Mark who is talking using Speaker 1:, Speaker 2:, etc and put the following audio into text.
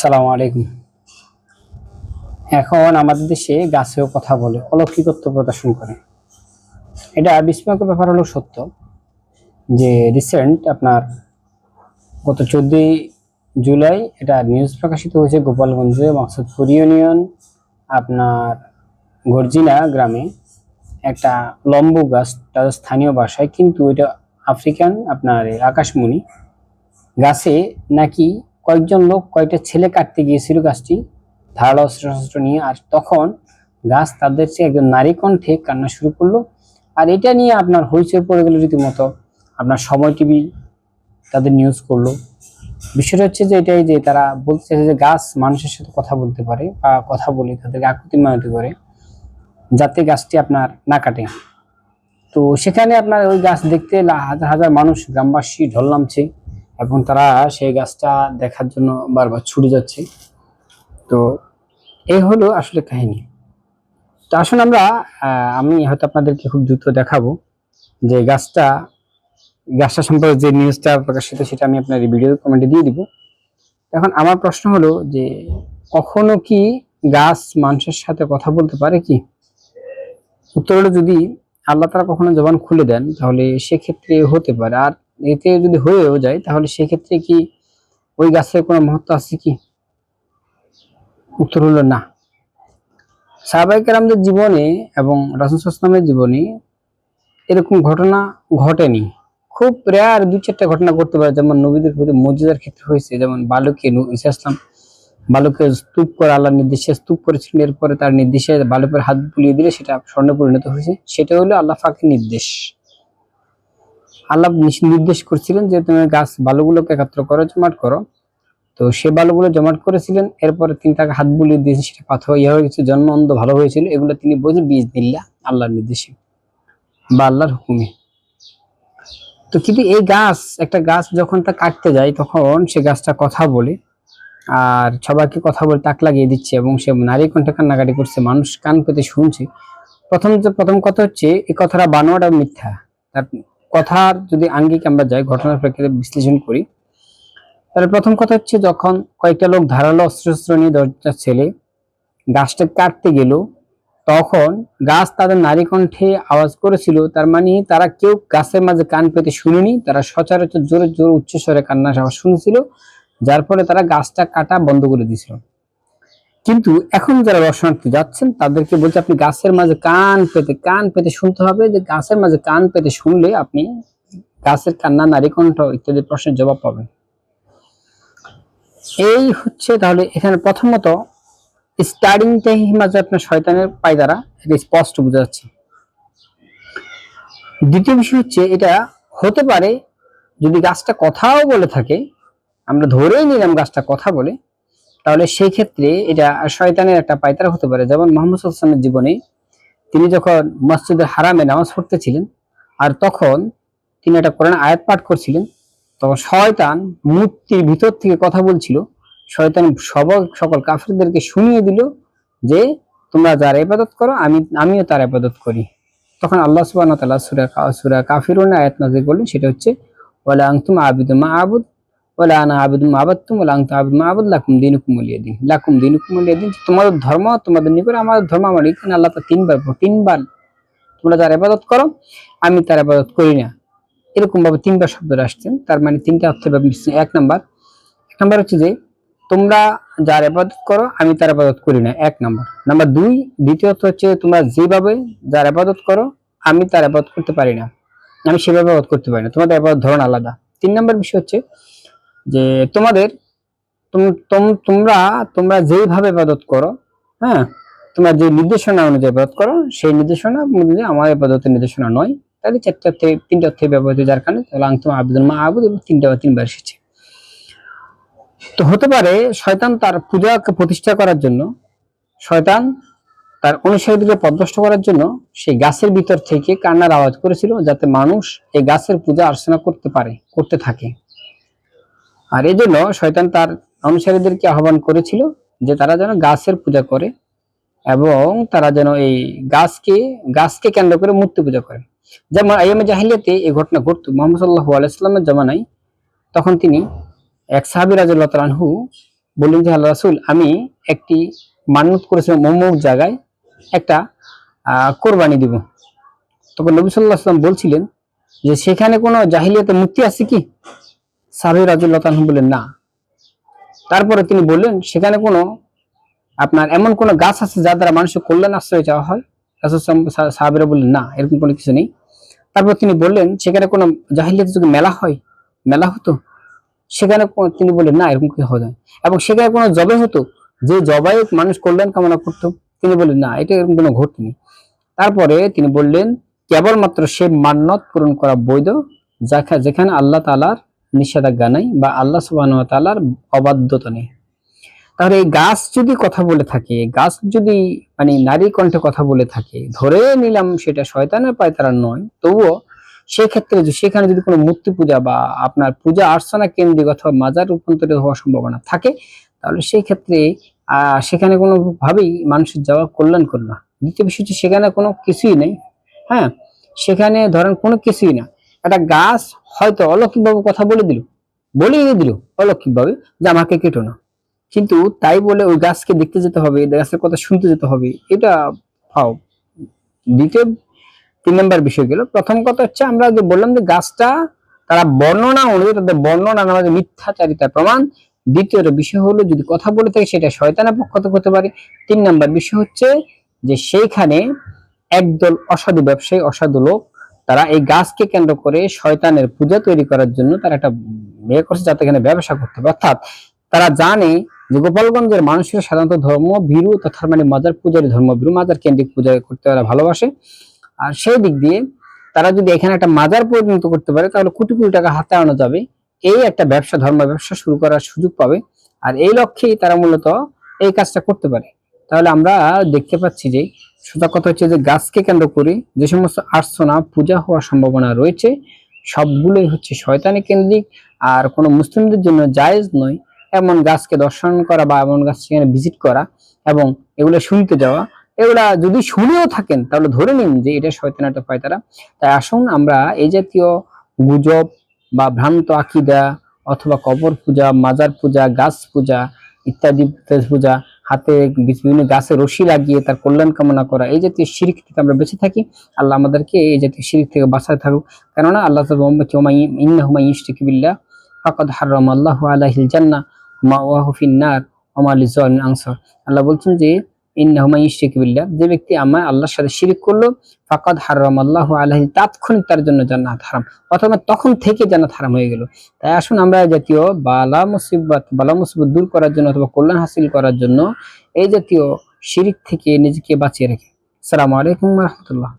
Speaker 1: সালাম আলাইকুম। এখন আমাদের দেশে গাছেও কথা বলে অলৌকিকত্ব প্রদর্শন করে। এটা বিস্ময়কর ব্যাপার হলো সত্য যে রিসেন্ট আপনার গত চোদ্দই জুলাই এটা নিউজ প্রকাশিত হয়েছে গোপালগঞ্জে, মাকসুদপুর ইউনিয়ন আপনার গর্জিনা গ্রামে একটা লম্বু গাছ তার স্থানীয় ভাষায় কিন্তু এটা আফ্রিকান আপনার আকাশমণি গাছে নাকি কয়েকজন লোক কয়েকটা ছেলে কাটতে গিয়েছিল গাছটি, ধারালো অস্ত্র শস্ত্র নিয়ে। আর তখন গাছ তাদের চেয়ে একজন নারী কণ্ঠে কান্না শুরু করল। আর এটা নিয়ে আপনার হইচই পড়ে গেল রীতিমতো। আপনার সময় টিভি তাদের নিউজ করল। বিষয়টা হচ্ছে যে এটাই যে তারা বলতে চাইছে যে গাছ মানুষের সাথে কথা বলতে পারে বা কথা বলে তাদেরকে আকুতি মানতি করে যাতে গাছটি আপনার না কাটে। তো সেখানে আপনার ওই গাছ দেখতে হাজার হাজার মানুষ, গ্রামবাসী ঢল নামছে। এবং তারা সেই গাছটা দেখার জন্য বারবার ছুটে যাচ্ছে। তো এই হলো আসলে কাহিনী। তো আসুন আমরা আমি হয়তো আপনাদেরকে খুব দ্রুত দেখাবো যে গাছটা গাছটা সম্পর্কে যে নিউজটা প্রকাশিত, সেটা আমি আপনার ভিডিও কমেন্টে দিয়ে দিব। এখন আমার প্রশ্ন হলো যে কখনো কি গাছ মানুষের সাথে কথা বলতে পারে কি? উত্তর হলো যদি আল্লাহ তারা কখনো জবান খুলে দেন, তাহলে সেক্ষেত্রে হতে পারে। আর এতে যদি হয়েও যায়, তাহলে সেক্ষেত্রে কি ওই গাছের কোনো মহত্ব আছে কি? উত্তর হলো না। সাহাবাহিক আমাদের জীবনে এবং রাসুল ইসলামের জীবনে এরকম ঘটনা ঘটেনি। খুব রেয়ার দু চারটা ঘটনা ঘটতে পারে, যেমন নবীদের প্রতি মর্যাদার ক্ষেত্রে হয়েছে, যেমন বালুকে ইসলাম বালুকে স্তূপ করে আল্লাহ নির্দেশে স্তূপ করেছিলেন, এরপরে তার নির্দেশে বালুকের হাত বুলিয়ে দিলে সেটা স্বর্ণে পরিণত হয়েছে। সেটা হলো আল্লাহ ফাঁকের নির্দেশ। আল্লাহ নির্দেশ করছিলেন যে তুমি গাছ বালুগুলোকে একাত্র করো, জমাট করো। তো সে বালুগুলো জমাট করেছিলেন, এরপরে তিনি তাকে হাত বুলিয়ে দিয়েছেন, সেটা পাথর, ইয়া হয়ে গেছে, জন্ম অন্ধ ভালো হয়েছিল। এগুলো তিনি বোঝে বীজ দিল্লা আল্লাহর নির্দেশে বা আল্লাহর হুকুমে। তো কিন্তু এই গাছ, একটা গাছ যখন তা কাটতে যায়, তখন সে গাছটা কথা বলে, আর সবাইকে কথা বলে তাক লাগিয়ে দিচ্ছে, এবং সে নারী কণ্ঠে কান্নাকাটি করছে, মানুষ কান পেতে শুনছে। প্রথম প্রথম কথা হচ্ছে, এই কথাটা বানোয়াটা মিথ্যা। তার কথার যদি আঙ্গিক আমরা যাই, ঘটনার প্রেক্ষিতে বিশ্লেষণ করি, তাহলে প্রথম কথা হচ্ছে যখন কয়েকটা লোক ধারালো অস্ত্রশস্ত্র নিয়ে দরজা ছেলে গাছটা কাটতে গেল, তখন গাছ তাদের নারী কণ্ঠে আওয়াজ করেছিল, তার মানে তারা কেউ গাছের মাঝে কান পেতে শুনেনি, তারা সচরাচর জোরে জোরে উচ্চস্বরে কান্নার আওয়াজ শুনেছিল, যার ফলে তারা গাছটা কাটা বন্ধ করে দিয়েছিল। কিন্তু এখন যারা দর্শনার্থী যাচ্ছেন, তাদেরকে বলছে, আপনি গাছের মাঝে কান পেতে কান পেতে শুনতে হবে। যে গাছের মাঝে কান পেতে শুনলে আপনি গাছের কান্না, নারী কণ্ঠ ইত্যাদি প্রশ্নের জবাব পাবেন। এই হচ্ছে তাহলে এখানে প্রথমত স্টার্টিংটাই মাঝে আপনার শয়তানের পায় দ্বারা এটা স্পষ্ট বোঝা যাচ্ছে। দ্বিতীয় বিষয় হচ্ছে, এটা হতে পারে যদি গাছটা কথাও বলে থাকে, আমরা ধরেই নিলাম গাছটা কথা বলে তাহলে সেই ক্ষেত্রে এটা শয়তানের একটা পায়তারা হতে পারে। যেমন মোহাম্মদ সাল্লামের জীবনে তিনি যখন মসজিদের হারামে নামাজ পড়তেছিলেন আর তখন তিনি একটা কোরআন আয়াত পাঠ করছিলেন, তখন শয়তান মূর্তির ভিতর থেকে কথা বলছিল। শয়তান সবল সকল কাফিরদেরকে শুনিয়ে দিল যে, তোমরা যার ইবাদত করো, আমি, আমিও তার ইবাদত করি। তখন আল্লাহ তাআলা সূরা সূরা কাফিরুন আয়াত নাযিল করলেন, সেটা হচ্ছে, ওয়ালা আনতুম আবিদু মা আবুদ আনা আবিদু মা আবাদতুম ওয়ালা আনতুম আবিদু মা লাকুম দিন। লাকুম দিন। তোমাদের ধর্ম, তোমাদের নিকট আমাদের ধর্ম আমার আল্লাহ তিনবার তিনবার তোমরা যার ইবাদত করো, আমি তার ইবাদত করি না। এরকম ভাবে তিনবার শব্দটা আসছেন। তার মানে তিনটা অর্থ এক নাম্বার এক নাম্বার হচ্ছে যে, তোমরা যার ইবাদত করো, আমি তার ইবাদত করি না। এক নাম্বার। নাম্বার দুই দ্বিতীয়ত হচ্ছে তোমরা যেভাবে যার আবাদত করো, আমি তার ইবাদত করতে পারি না। আমি সেভাবে ইবাদত করতে পারি না। তোমাদের ইবাদত ধরন আলাদা। তিন নাম্বার বিষয় হচ্ছে যে তোমাদের, তোম- তোম- তোমরা তোমরা যেইভাবে ইবাদত করো হ্যাঁ তোমরা যে নির্দেশনা অনুযায়ী ইবাদত করো, সেই নির্দেশনা অনুযায়ী আমার ইবাদতের নির্দেশনা নয়। তাহলে চারটে অর্থে, তিনটে অর্থে ব্যবহৃত যার কারণে তাহলে আংতুম আবেদন মা আবুদ এবং তিনটা বা তিনবার এসেছে। তো হতে পারে শয়তান তার পূজাকে প্রতিষ্ঠা করার জন্য, শয়তান তার অনুসারীদেরকে পদভ্রষ্ট করার জন্য সেই গাছের ভিতর থেকে কান্নার আওয়াজ করেছিল, যাতে মানুষ এই গাছের পূজা অর্চনা করতে পারে, করতে থাকে। আর এই জন্য শয়তান তার অনুসারীদেরকে আহ্বান করেছিল যে তারা যেন গাছের পূজা করে এবং তারা যেন এই গাছকে গাছকে কেন্দ্র করে মূর্তি পূজা করে। যেমন আইয়ামে জাহিলিয়াতে এই ঘটনা ঘটতো। মোহাম্মদ সাল্লাহ আলাইস্লামের জামানায় তখন তিনি এক সাহাবি রাজু তালানহু বললেন যে আল্লাহ রাসুল, আমি একটি মান্যত করেছিলাম অমুক জায়গায় একটা কোরবানি দিব। তখন নবী সাল্লাহ আসলাম বলছিলেন যে, সেখানে কোনো জাহিলিয়াতে মুক্তি আছে কি? সাবির রাজুল্লাহ বললেন, না। তারপরে তিনি বললেন, সেখানে কোনো আপনার এমন কোনো গাছ আছে যার দ্বারা মানুষের কল্যাণ আশ্রয় চাওয়া হয়? সাহাবীরা বললেন, না, এরকম কোনো কিছু নেই। তারপর তিনি বললেন, সেখানে কোনো জাহিলিয়াত যুগে মেলা হয়, মেলা হতো? সেখানে তিনি বললেন, না, এরকম কি হয় এবং সেখানে কোনো জবে হতো, যে জবাই মানুষ কল্যাণ কামনা করতো। তিনি বললেন, না, এটা এরকম কোনো ঘটেনি তারপরে তিনি বললেন, কেবলমাত্র সে মান্যত পূরণ করা বৈধ, যাখা- যেখানে আল্লাহ তালার নিষেধাজ্ঞা নাই বা আল্লাহ সুবাহ তালার অবাধ্যতা নেই। তাহলে এই গাছ যদি কথা বলে থাকে, গাছ যদি মানে নারী কণ্ঠে কথা বলে থাকে, ধরে নিলাম সেটা শয়তানের পায় তারা নয়, তবুও সেক্ষেত্রে সেখানে যদি কোনো মূর্তি পূজা বা আপনার পূজা আর্চনা কেন্দ্রিক অথবা মাজার রূপান্তরিত হওয়ার সম্ভাবনা থাকে, তাহলে সেই ক্ষেত্রে আহ সেখানে কোনো ভাবেই মানুষের যাওয়া কল্যাণ করবে না। দ্বিতীয় বিষয় সেখানে কোনো কিছুই নেই হ্যাঁ? সেখানে ধরেন কোনো কিছুই না। একটা গাছ হয়তো অলৌকিকভাবে কথা বলে দিল বলেই দিল অলৌকিকভাবে যে আমাকে কেটো না। কিন্তু তাই বলে ওই গাছকে দেখতে যেতে হবে গাছের কথা শুনতে যেতে হবে, এটা ফাও। দ্বিতীয় তিন নম্বর বিষয় গেল, প্রথম কথা হচ্ছে আমরা যে বললাম যে গাছটা, তারা বর্ণনা অনুযায়ী, তাদের বর্ণনা নামাজে মিথ্যাচারিতার প্রমাণ। দ্বিতীয় বিষয় হলো, যদি কথা বলে থাকে সেটা শয়তানের পক্ষ থেকে হতে পারে। তিন নম্বর বিষয় হচ্ছে যে সেইখানে একদল অসাধু ব্যবসায়ী, অসাধু লোক তারা এই গাছকে কেন্দ্র করে শয়তানের পূজা তৈরি করার জন্য তারা একটা বিয়ে করছে যাতে এখানে ব্যবসা করতে হবে অর্থাৎ তারা জানে যে গোপালগঞ্জের মানুষের সাধারণত ধর্ম ভীরু তথা মানে মাজার পূজারী ধর্ম ভীরু, মাজার কেন্দ্রিক পূজা করতে তারা ভালোবাসে। আর সেই দিক দিয়ে তারা যদি এখানে একটা মাজার পরিণত করতে পারে, তাহলে কোটি কোটি টাকা হাতে আনা যাবে। এই একটা ব্যবসা, ধর্ম ব্যবসা শুরু করার সুযোগ পাবে। আর এই লক্ষ্যেই তারা মূলত এই কাজটা করতে পারে। তাহলে আমরা দেখতে পাচ্ছি যে সোজা কথা হচ্ছে যে গাছকে কেন্দ্র করে যে সমস্ত আর্চনা, পূজা হওয়ার সম্ভাবনা রয়েছে, সবগুলোই হচ্ছে শয়তানি কেন্দ্রিক। আর কোনো মুসলিমদের জন্য জায়েজ নয় এমন গাছকে দর্শন করা বা এমন গাছ সেখানে ভিজিট করা এবং এগুলো শুনতে যাওয়া। এগুলা যদি শুনেও থাকেন, তাহলে ধরে নিন যে এটা শয়তান একটা পায়তারা। তাই আসুন আমরা এই জাতীয় গুজব বা ভ্রান্ত আকিদা অথবা কবর পূজা, মাজার পূজা, গাছ পূজা ইত্যাদি পূজা হাতে বিভিন্ন গাছে রশি লাগিয়ে তার কল্যাণ কামনা করা, এই জাতীয় শিরিক থেকে আমরা বেঁচে থাকি। আল্লাহ আমাদেরকে এই জাতীয় শিরিক থেকে বাঁচায় থাকুক। কেননা আল্লাহ ইন্না হুমাই ইস্টিকিবিল্লা ফাকাদ হারাম আল্লাহ আল্লাহ জান্না মা ওয়াহু ফিন্নার ওমা লিজালিন আনসার। আল্লাহ বলছেন যে ইন্নাহুমা যে ব্যক্তি আমার আল্লাহর সাথে শিরিক করল, ফাকাদ হারাম আল্লাহ আল্লাহ তাৎক্ষণিক তার জন্য জান্নাত হারাম, অথবা তখন থেকে জান্নাত হারাম হয়ে গেল। তাই আসুন আমরা জাতীয় বালা মুসিবত বালা মুসিবত দূর করার জন্য অথবা কল্যাণ হাসিল করার জন্য এই জাতীয় শিরিক থেকে নিজেকে বাঁচিয়ে রাখি। আসসালামু আলাইকুম রহমতুল্লাহ।